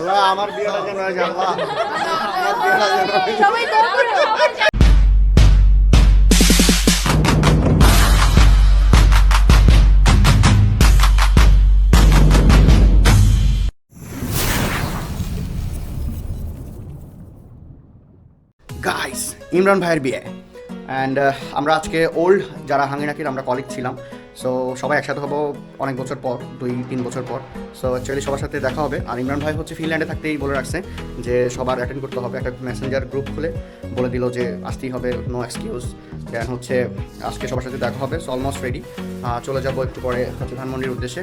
আল্লাহ আমার বিয়েটা যেন হয়ে আল্লাহ। আমার বিয়েটা যেন সবাই দোয়া করো গাইস ইমরান ভাইয়ের বিয়ে। অ্যান্ড আমরা আজকে ওল্ড যারা হাঙ্গিনাকির আমরা কলিগ ছিলাম। সো সবাই একসাথে হব অনেক বছর পর, দুই, তিন বছর পর। সো অ্যাকচুয়ালি সবার সাথে দেখা হবে। আর ইমরান ভাই হচ্ছে ফিনল্যান্ডে থাকতেই বলে রাখছে যে, সবার অ্যাটেন্ড করতে হবে। একটা মেসেঞ্জার গ্রুপ খুলে বলে দিল যে, আসতেই হবে নো এক্সকিউজ দেন হচ্ছে, আজকে সবার সাথে দেখা হবে। সো অলমোস্ট রেডি চলে যাব একটু পরে হচ্ছে ধানমন্ডির উদ্দেশ্যে।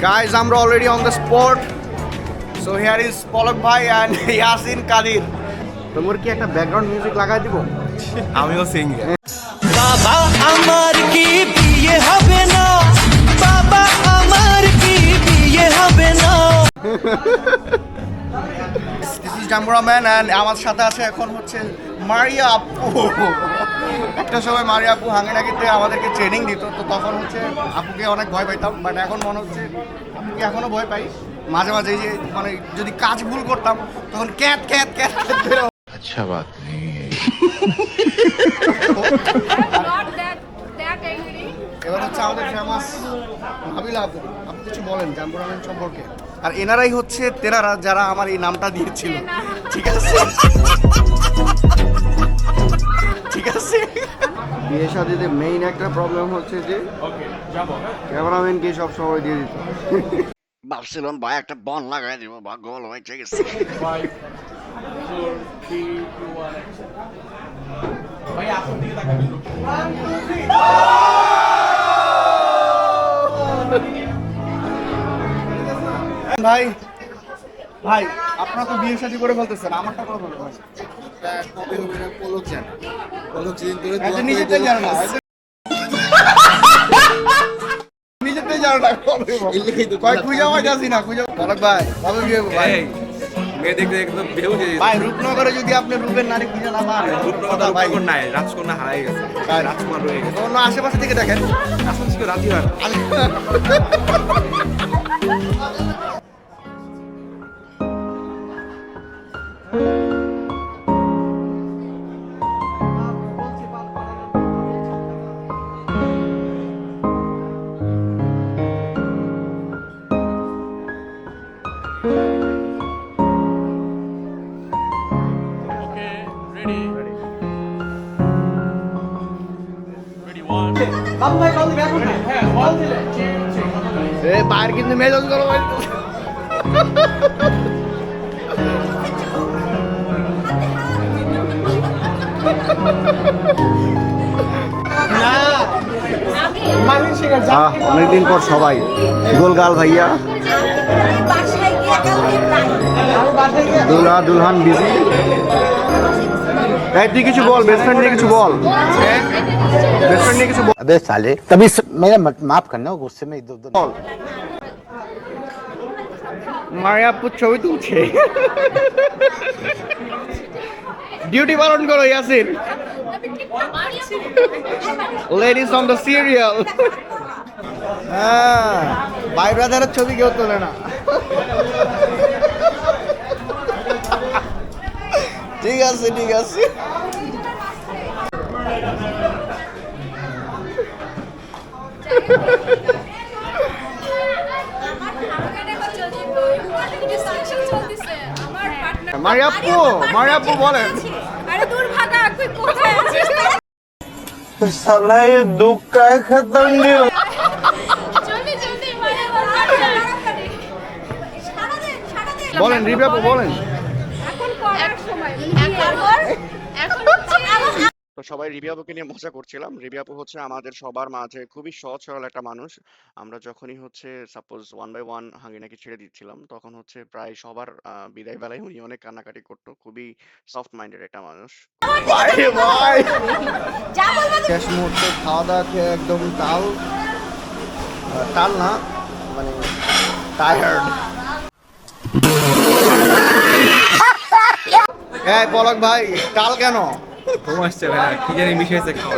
Guys, আমরা already on the spot. So here is পলক ভাই and ইয়াসিন কাদির তোমার কি একটা ব্যাকগ্রাউন্ড মিউজিক লাগাই দিব? আমিও সিঙ্গার বাবা আমার কি বিয়ে হবে না? বাবা আমার কি বিয়ে হবে না? দিস ইজ জাম্বুরা ম্যান অ্যান্ড আমার সাথে আছে এখন হচ্ছে মারিয়া আপু। একটা সময় মারিয়া আপু হাঙ্গেনাগিতে আমাদেরকে ট্রেনিং দিত তো তখন হচ্ছে আপুকে অনেক ভয় পাইতাম বাট এখন মনে হচ্ছে আপুকে এখনও ভয় পাই। মাঝে মাঝে যে মানে যদি কাজ ভুল করতাম তখন ক্যাত ক্যাত ক্যাত আচ্ছা বাত এবার হচ্ছে আমাদের ফেমাস ভাবিলা আপু। আপনি কিছু বলেন সম্পর্কে। আর এনারাই হচ্ছে তেনারা যারা আমার এই নামটা দিয়েছিল। ঠিক আছে। ঠিক আছে। বিয়ে শাদিতে মেইন একটা প্রবলেম হচ্ছে যে ক্যামেরাম্যানকে সব সময় দিয়ে দিত ভাবছিলাম ভাই একটা বন লাগাই দিব ভাগ্য ভালো ভাই ঠিক আছে। ভাই ভাই আপনারা তো বিয়ে শাদী করে বলতেছেন আমারটা করে বলতে ভাই কবে হবে না পলক জানে পলক যেদিন ধরে এত নিজেতেই জানো না নিজেতেই জানো না কবে কয় খুঁজে আমার যাচ্ছি না খুঁজে পলক ভাই কবে বিয়ে হবে ভাই? মেয়ে দেখতে একদম বেউ যে ভাই রূপনগরে যদি আপনি রূপের নারী খুঁজে না পান ভাই। রূপনগর নাই রাজকন্যা হারাই গেছে। রাজকুমার রয়ে গেছে। অন্য আশেপাশে থেকে দেখেন। ছিল রাজি হয় বাইরে কিন্তু মেজাজ গরম হয়ে অনেকদিন পর সবাই। গোলগাল ভাইয়া। দুলহা দুলহান বিজি। এই তুই কিছু বল বেস্ট ফ্রেন্ড নিয়ে কিছু বল বেস্ট ফ্রেন্ড নিয়ে কিছু বল अबे साले तभी स- मेरा मत- माफ करना गुस्से में इधर उधर বল মারিয়াপুর ছবি তুলছে ডিউটি পালন করো Yasin ladies on the serial হ্যাঁ ভাই ব্রাদারের ছবি কেউ তোলে না ঠিক আছে ঠিক আছে। মারিয়াপ্পু মারিয়াপ্পু বলেন। আরে দূর খতম দিও বলেন বলেন। এখন এখন হচ্ছে তো সবাই রিবিয়াপুকে নিয়ে মজা করছিলাম। রিবিয়াপু হচ্ছে আমাদের সবার মাঝে খুবই সহজ সরল একটা মানুষ। আমরা যখনই হচ্ছে সাপোজ ওয়ান বাই ওয়ান হাঙ্গি নাকি ছেড়ে দিচ্ছিলাম তখন হচ্ছে প্রায় সবার বিদায় বেলায় উনি অনেক কান্নাকাটি করতো। খুবই সফট মাইন্ডেড একটা মানুষ। শেষ মুহূর্তে খাওয়া দাওয়া খেয়ে একদম টাল আহ, টাল না মানে টায়ার্ড হ্যাঁ পলক ভাই টাল কেন? ঘুম আসছে ভাই কি জানি মিশিয়েছে খাওয়া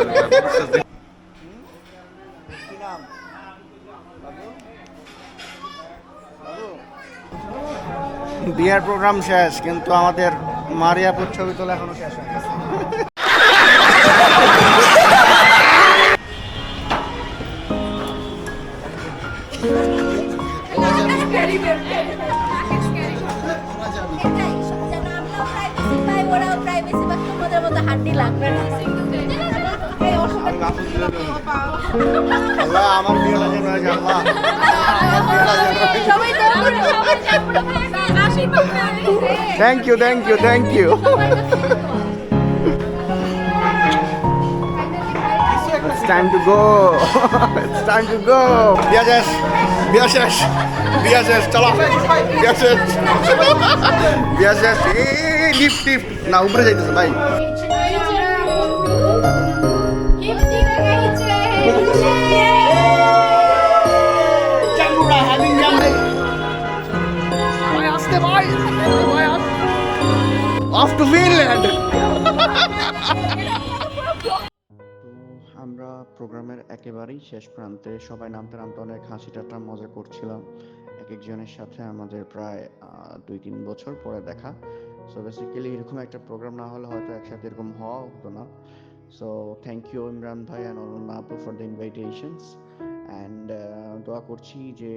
বিয়ের প্রোগ্রাম শেষ কিন্তু আমাদের মারিয়াপুর ছবি তোলা এখনও শেষ হয়নি। এটাই, লাগবে না। এই অসুবিধা আল্লাহ আমার বিয়েটা যেন হয়ে যায় আল্লাহ আমার বিয়েটা যেন হয়ে যায়। সবাই তো সবাই তো আশীর্বাদ করে thank you thank you thank you It's time to go. It's time to go. বিয়া শেষ বিয়া শেষ বিয়া শেষ চলো বিয়া শেষ বিয়া শেষ লিফট লিফট না উপরে যাইতেছে ভাই অফ টু ফিনল্যান্ড আমরা প্রোগ্রামের একেবারেই শেষ প্রান্তে সবাই নামতে নামতে অনেক হাসি ঠাট্টা মজা করছিলাম। এক একজনের সাথে আমাদের প্রায় দুই তিন বছর পরে দেখা। সো বেসিক্যালি এরকম একটা প্রোগ্রাম না হলে হয়তো একসাথে এরকম হওয়া হতো না। সো থ্যাংক ইউ ইমরান ভাই অ্যান্ড অনন্যা আপু ফর দ্য ইনভাইটেশনস অ্যান্ড দোয়া করছি যে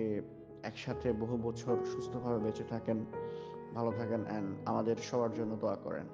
একসাথে বহু বছর সুস্থভাবে বেঁচে থাকেন, ভালো থাকেন অ্যান্ড আমাদের সবার জন্য দোয়া করেন।